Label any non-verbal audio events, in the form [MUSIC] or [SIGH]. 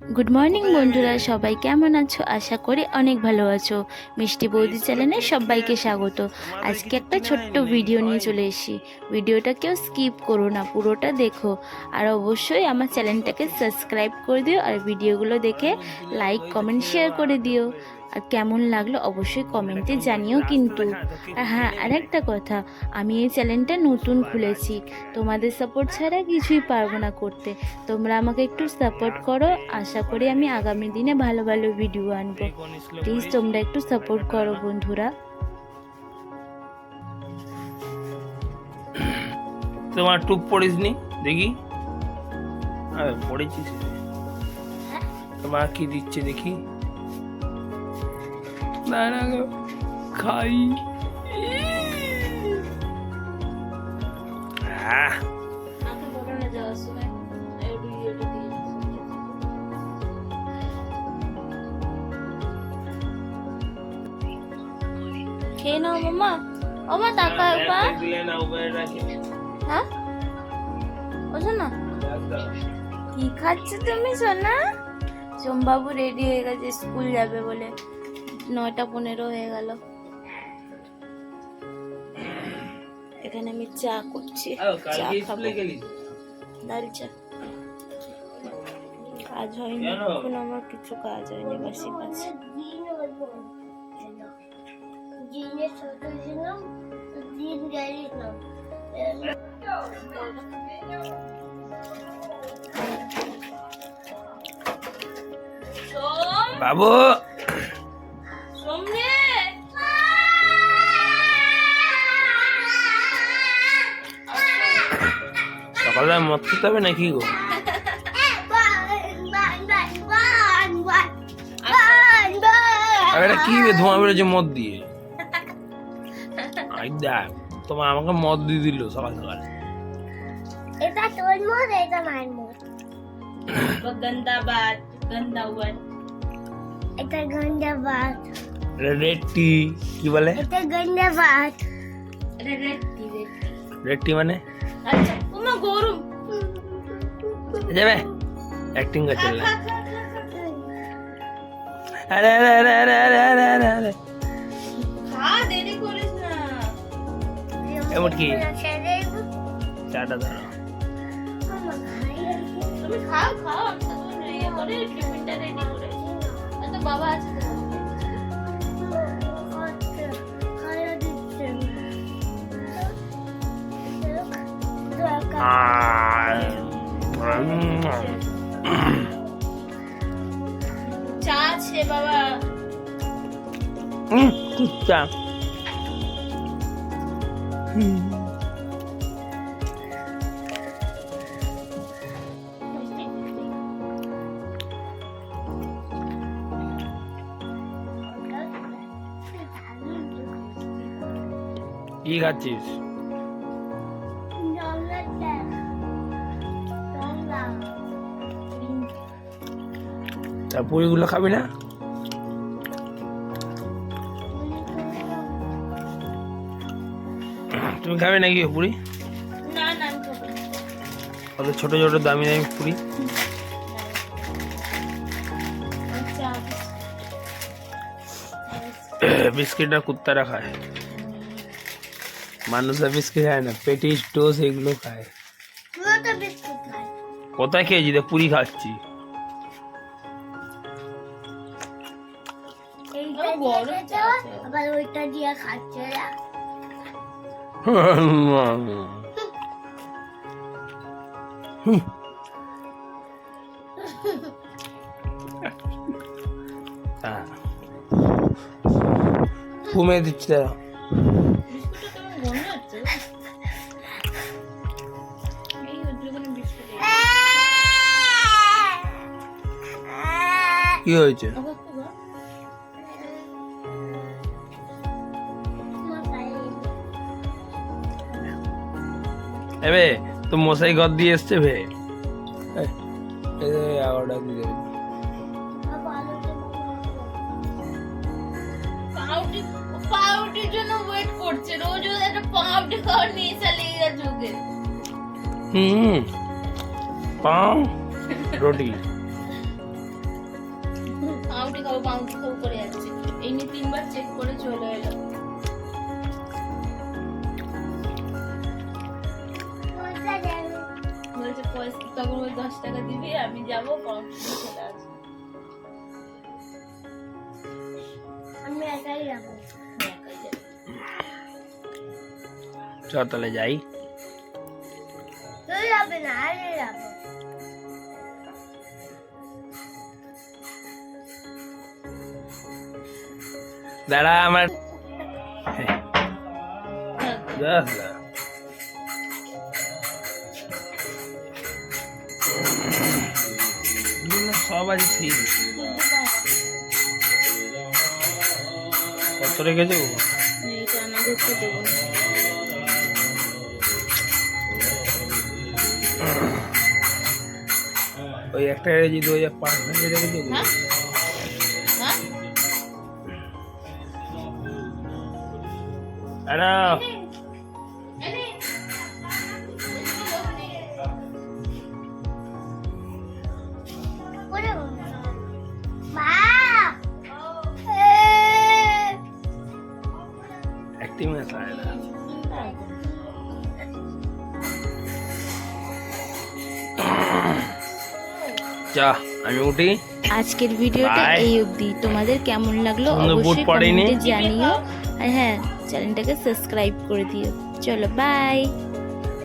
Good morning বন্ধুরা। সবাই কেমন আছো? আশা করি অনেক ভালো আছো। মিষ্টি বৌদি চ্যানেলে সবাইকে স্বাগত। আজকে একটা ছোট্ট ভিডিও নিয়ে চলে এসেছি। ভিডিওটা কেউ স্কিপ করো না, পুরোটা দেখো। আর অবশ্যই আমার চ্যানেলটাকে সাবস্ক্রাইব করে দিও আর ভিডিওগুলো দেখে লাইক কমেন্ট শেয়ার করে দিও। আর কেমন লাগল অবশ্যই কমেন্টে জানিও কিন্তু। আর হ্যাঁ আরেকটা কথা আমি এই চ্যানেলটা নতুন খুলেছি। তোমাদের সাপোর্ট ছাড়া কিছুই পারব না করতে। তোমরা আমাকে একটু সাপোর্ট করো। আশা করি আমি আগামী দিনে ভালো ভালো ভিডিও আনব। প্লিজ তোমরা একটু সাপোর্ট করো বন্ধুরা। তোমার টুপ পড়িসনি দেখি। আরে পড়েছিস? তোমার কি দিচ্ছে দেখি। গো, খাই। আহ, খেয়ে নাও মামা। ও মা টাকা একটা না হ্যাঁ? ও শোনা কি খাচ্ছ তুমি সোনা? সোমবাবু রেডি হয়ে গেছে স্কুল যাবে বলে। নয়টা পনেরো হয়ে গেল। এখানে আমি চা করছি। চা খাব। লাল চা। কাজ হয়নি এখন আমার কিছু কাজ হয়নি বাসি কাজ। বাবু! দাদা মদ খেতে হবে নাকি গো এটা কি ধোঁয়া বেরোচ্ছে মদ দিয়ে আই দেখ তোমার আমাকে মদ দিয়ে দিল সকাল সকাল এটা তোর মদ এটা মার মদ গন্দাবাদ গন্দাবাদ এটা গন্দাবাদ রেড টি কি বলে এটা গন্দাবাদ রেড টি রেড টি মানে আচ্ছা না গরম। যাবে? অ্যাক্টিং করতে আরে আরে আরে আরে আরে আরে আরে আরে। খা দেরি করিস না। এমন কি? চাটা ধরো। তুমি খাও খাও আমি তো রেডি করে টিফিনটা রেডি করে তো বাবা আছে। 나도 약간 아, [CLEARS THROAT] 음, 진짜. 이같이 পুরিগুলো খাবি না? তুমি খাবে নাকি পুরি? কত ছোট ছোট দামি দামি পুরি। বিস্কিটটা কুত্তারা খায়। মানুষরা বিস্কিট খায় না পেটিস টোস এগুলো খায়। কোথায় খেয়েছি পুরি খাচ্ছি। খুব গরম আবার ওইটা দিয়ে খাচ্ছে না ঘুমিয়ে দিচ্ছি দাঁড়া কি হয়েছে এবে তো মশাই ঘর দিয়ে এসছে ভে এগারোটা দিয়ে পাউরুটির জন্য ওয়েট করছে। রোজ রোজ একটা পাউরুটি খাওয়ার নিয়ে চালিয়ে গেছে ওকে হুম পাও রুটি। বাউন্স করে যাচ্ছে। এই নিয়ে তিনবার চেক করে চলে এলো। তখন ওই দশ টাকা দিবি? আমি যাব ফর্ম ফিল চলে আসব। আমি একাই যাব। চ তাহলে যাই। তুই যাবি না আমি যাব। দাঁড়া আমার আছে ঠিক। কত রেখেছো? দেবো ওই একটা রেখেছি দু হাজার পাঁচ হাজার রেখেছো? হ্যাঁ। হ্যাঁ। যা আমি উঠি। আজকের ভিডিওটা এই অবধি। তোমাদের কেমন লাগল অবশ্যই কমেন্টে জানিও। আর হ্যাঁ চ্যানেলটাকে সাবস্ক্রাইব করে দিও। চলো বাই